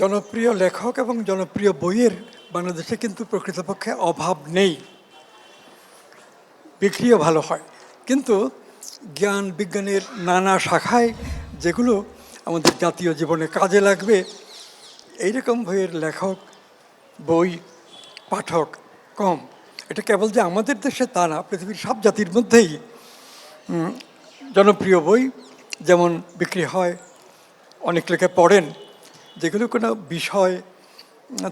জনপ্রিয় লেখক এবং জনপ্রিয় বইয়ের বাংলাদেশে কিন্তু প্রকৃতপক্ষে অভাব নেই। বিক্রিও ভালো হয়। কিন্তু জ্ঞান বিজ্ঞানের নানা শাখায় যেগুলো আমাদের জাতীয় জীবনে কাজে লাগবে, এইরকম বইয়ের লেখক, বই, পাঠক কম। এটা কেবল যে আমাদের দেশে তা না, পৃথিবীর সব জাতির মধ্যেই জনপ্রিয় বই যেমন বিক্রি হয়, অনেক লোকে পড়েন যেগুলো কোনো বিষয়,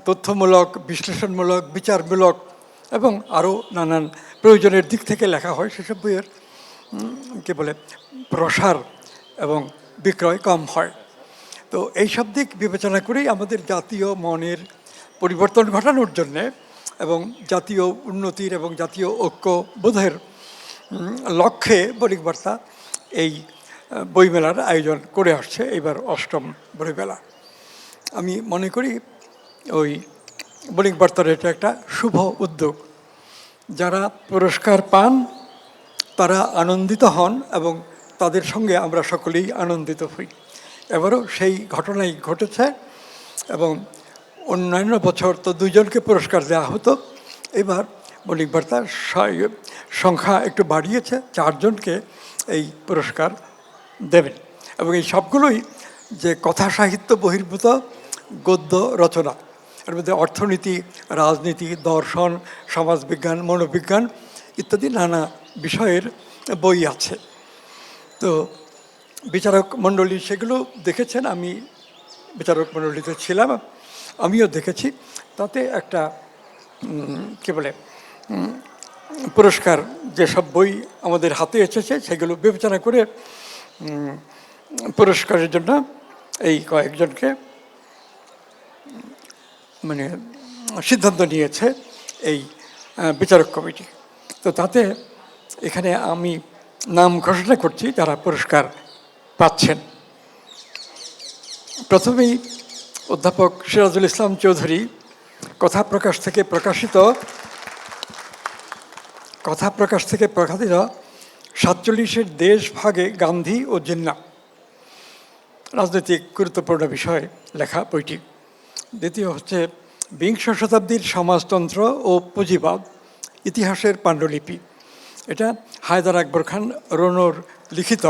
তথ্যমূলক, বিশ্লেষণমূলক, বিচারমূলক এবং আরও নানান প্রয়োজনের দিক থেকে লেখা হয় সেসব বইয়ের কি বলে, প্রসার এবং বিক্রয় কম হয়। তো এই সব দিক বিবেচনা করেই আমাদের জাতীয় মনের পরিবর্তন ঘটানোর জন্যে এবং জাতীয় উন্নতির এবং জাতীয় ঐক্য বোধের লক্ষ্যে বণিক বার্তা এই বইমেলার আয়োজন করে আসছে। এবার অষ্টম বইমেলা। আমি মনে করি ওই বণিক বার্তার এটা একটা শুভ উদ্যোগ। যারা পুরস্কার পান, তারা আনন্দিত হন এবং তাদের সঙ্গে আমরা সকলেই আনন্দিত হই। এবারও সেই ঘটনাই ঘটেছে এবং অন্যান্য বছর তো দুজনকে পুরস্কার দেওয়া হতো। এবার মৌলিক বার্তার সংখ্যা একটু বাড়িয়েছে, চারজনকে এই পুরস্কার দেবেন এবং এই সবগুলোই যে কথা সাহিত্য বহির্ভূত গদ্য রচনা। এর মধ্যে অর্থনীতি, রাজনীতি, দর্শন, সমাজবিজ্ঞান, মনোবিজ্ঞান ইত্যাদি নানা বিষয়ের বই আছে। তো বিচারক মণ্ডলী সেগুলো দেখেছেন, আমি বিচারক মণ্ডলীতে ছিলাম, আমিও দেখেছি। তাতে একটা কী বলে পুরস্কার যেসব বই আমাদের হাতে এসেছে, সেগুলো বিবেচনা করে পুরস্কারের জন্য এই কয়েকজনকে মানে সিদ্ধান্ত নিয়েছে এই বিচারক কমিটি। তো তাতে এখানে আমি নাম ঘোষণা করছি যারা পুরস্কার পাচ্ছেন। প্রথমেই অধ্যাপক সিরাজুল ইসলাম চৌধুরী, কথা প্রকাশ থেকে প্রকাশিত, কথা প্রকাশ থেকে প্রকাশিত সাতচল্লিশের দেশ ভাগে গান্ধী ও জিন্না। রাজনৈতিক গুরুত্বপূর্ণ বিষয়ে লেখা বইটি। দ্বিতীয় হচ্ছে, বিংশ শতাব্দীর সমাজতন্ত্র ও পুঁজিবাদ, ইতিহাসের পাণ্ডুলিপি। এটা হায়দার আকবর খান রনোর লিখিত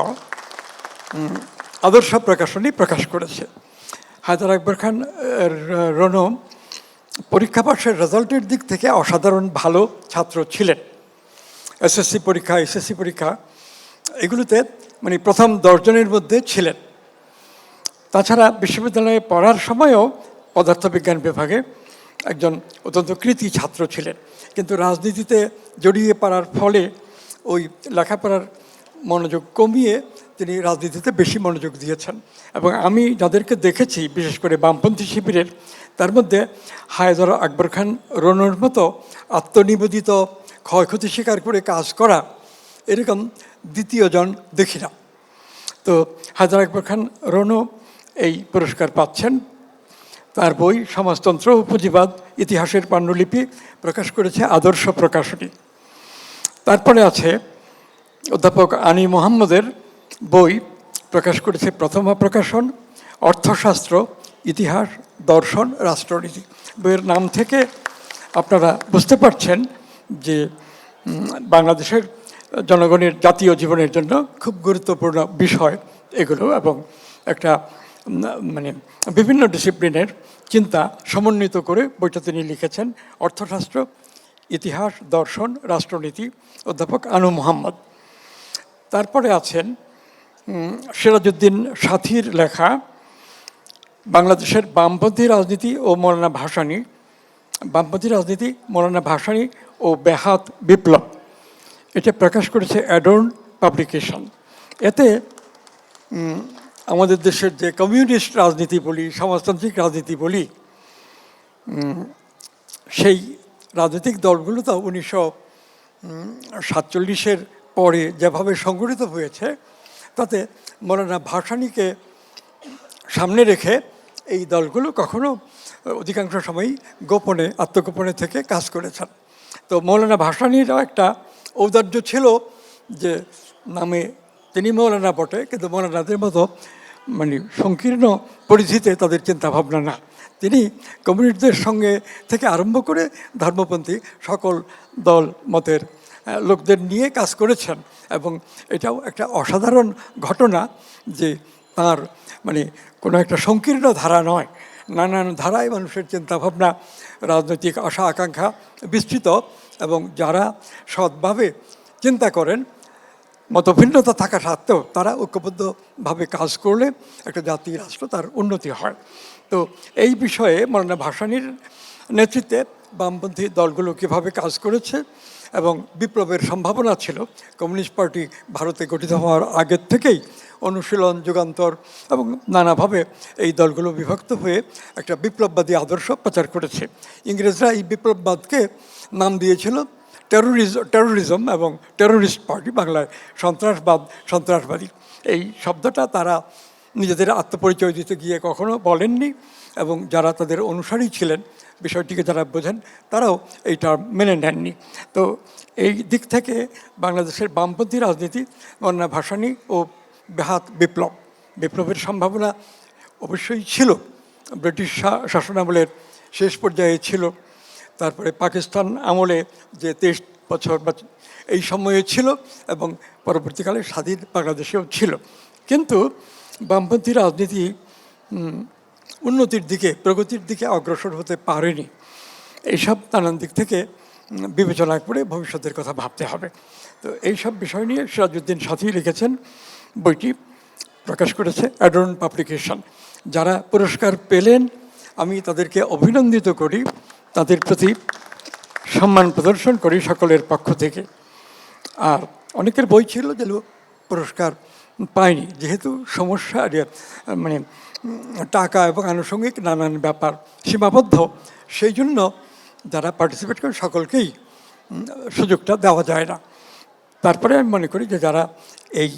আদর্শ প্রকাশনী প্রকাশ করেছে। হায়দার আকবর খান রনো পরীক্ষা পাশের রেজাল্টের দিক থেকে অসাধারণ ভালো ছাত্র ছিলেন। এসএসসি পরীক্ষা এসএসসি পরীক্ষা, এগুলোতে মানে প্রথম দশজনের মধ্যে ছিলেন। তাছাড়া বিশ্ববিদ্যালয়ে পড়ার সময়ও পদার্থবিজ্ঞান বিভাগে একজন অত্যন্ত কৃতি ছাত্র ছিলেন। কিন্তু রাজনীতিতে জড়িয়ে পড়ার ফলে ওই লেখাপড়ার মনোযোগ কমিয়ে তিনি রাজনীতিতে বেশি মনোযোগ দিয়েছেন। এবং আমি যাদেরকে দেখেছি, বিশেষ করে বামপন্থী শিবিরের, তার মধ্যে হায়দর আকবর খান, রনোর মতো আত্মনিবেদিত, ক্ষয়ক্ষতি স্বীকার করে কাজ করা এরকম দ্বিতীয়জন দেখি না। তো হায়দার আকবর খান, রনু এই পুরস্কার পাচ্ছেন। তার বই সমাজতন্ত্র ও পুঁজিবাদ, ইতিহাসের পাণ্ডুলিপি প্রকাশ করেছে আদর্শ প্রকাশনী। তারপরে আছে অধ্যাপক আনি মোহাম্মদের বই প্রকাশ করেছে প্রথমা প্রকাশন, অর্থশাস্ত্র, ইতিহাস, দর্শন, রাষ্ট্রনীতি। বইয়ের নাম থেকে আপনারা বুঝতে পারছেন যে বাংলাদেশের জনগণের জাতীয় জীবনের জন্য খুব গুরুত্বপূর্ণ বিষয় এগুলো এবং একটা মানে বিভিন্ন ডিসিপ্লিনের চিন্তা সমন্বিত করে বইটা তিনি লিখেছেন অর্থশাস্ত্র, ইতিহাস, দর্শন, রাষ্ট্রনীতি, অধ্যাপক আনু মোহাম্মদ। তারপরে আছেন সিরাজউদ্দিন সাথীর লেখা, বাংলাদেশের বামপন্থী রাজনীতি ও মৌলানা ভাসানী, বামপন্থী রাজনীতি, মৌলানা ভাসানী ও বেহাত বিপ্লব। এটা প্রকাশ করেছে অ্যাডর্ন পাবলিকেশন। এতে আমাদের দেশের যে কমিউনিস্ট রাজনীতি বলি, সমাজতান্ত্রিক রাজনীতি বলি সেই রাজনৈতিক দলগুলো তো উনিশশো সাতচল্লিশের পরে যেভাবে সংগঠিত হয়েছে, তাতে মৌলানা ভাসানিকে সামনে রেখে এই দলগুলো কখনো অধিকাংশ সময়ই গোপনে, আত্মগোপনে থেকে কাজ করেছেন। তো মৌলানা ভাসানীরও একটা ঔদার্য ছিল যে নামে তিনি মৌলানা বটে, কিন্তু মৌলানাদের মতো মানে সংকীর্ণ পরিধিতে তাদের চিন্তাভাবনা না। তিনি কমিউনিস্টদের সঙ্গে থেকে আরম্ভ করে ধর্মপন্থী সকল দল, মতের লোকদের নিয়ে কাজ করেছেন এবং এটাও একটা অসাধারণ ঘটনা যে তার মানে কোনো একটা সংকীর্ণ ধারা নয়। নানান ধারায় মানুষের চিন্তাভাবনা, রাজনৈতিক আশা আকাঙ্ক্ষা বিস্তৃত এবং যারা সৎভাবে চিন্তা করেন মতভিন্নতা থাকা সত্ত্বেও তারা ঐক্যবদ্ধভাবে কাজ করলে একটা জাতি রাষ্ট্র তার উন্নতি হয়। তো এই বিষয়ে মরানা ভাসানির নেতৃত্বে বামপন্থী দলগুলো কীভাবে কাজ করেছে এবং বিপ্লবের সম্ভাবনা ছিল, কমিউনিস্ট পার্টি ভারতে গঠিত হওয়ার আগের থেকেই অনুশীলন, যুগান্তর এবং নানাভাবে এই দলগুলো বিভক্ত হয়ে একটা বিপ্লববাদী আদর্শ প্রচার করেছে। ইংরেজরা এই বিপ্লববাদকে নাম দিয়েছিল টেরোরিজম টেরোরিজম এবং টেরোরিস্ট পার্টি বাংলায় সন্ত্রাসবাদ, সন্ত্রাসবাদী, এই শব্দটা তারা নিজেদের আত্মপরিচয় দিতে গিয়ে কখনো বলেননি এবং যারা তাদের অনুসারী ছিলেন, বিষয়টিকে যারা বোঝেন, তারাও এইটা মেনে নেননি। তো এই দিক থেকে বাংলাদেশের বামপন্থী রাজনীতি, বন্যা ভাসানী ও বেহাত বিপ্লব, বিপ্লবের সম্ভাবনা অবশ্যই ছিল। ব্রিটিশ শাসনামলের শেষ পর্যায়ে ছিল তারপরে পাকিস্তান আমলে যে তেইশ বছর বা এই সময়ে ছিল এবং পরবর্তীকালে স্বাধীন বাংলাদেশেও ছিল। কিন্তু বামপন্থী রাজনীতি উন্নতির দিকে, প্রগতির দিকে অগ্রসর হতে পারেনি। এইসব নানান দিক থেকে বিবেচনা করে ভবিষ্যতের কথা ভাবতে হবে। তো এইসব বিষয় নিয়ে সিরাজউদ্দিন সাথী লিখেছেন, বইটি প্রকাশ করেছে অ্যাডর্ন পাবলিকেশন। যারা পুরস্কার পেলেন, আমি তাদেরকে অভিনন্দিত করি। তাদের প্রতি সম্মান প্রদর্শন করি সকলের পক্ষ থেকে। আর অনেকের বই ছিল যে পুরস্কার পায়নি, যেহেতু সমস্যা মানে টাকা এবং আনুষঙ্গিক নানান ব্যাপার সীমাবদ্ধ, সেই জন্য যারা পার্টিসিপেট করেন সকলকেই সুযোগটা দেওয়া যায় না। তারপরে আমি মনে করি যে যারা এই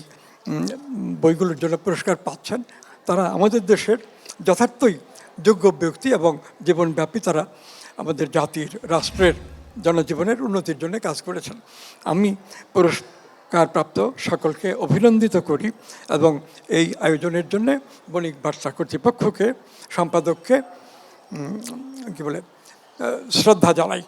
বইগুলোর জন্য পুরস্কার পাচ্ছেন, তারা আমাদের দেশের যথার্থই যোগ্য ব্যক্তি এবং জীবনব্যাপী তারা আমাদের জাতির, রাষ্ট্রের জনজীবনের উন্নতির জন্য কাজ করেছেন। আমি পুরস্কারপ্রাপ্ত সকলকে অভিনন্দিত করি এবং এই আয়োজনের জন্যে বণিক বার্তা কর্তৃপক্ষকে, সম্পাদককে কী বলে শ্রদ্ধা জানাই।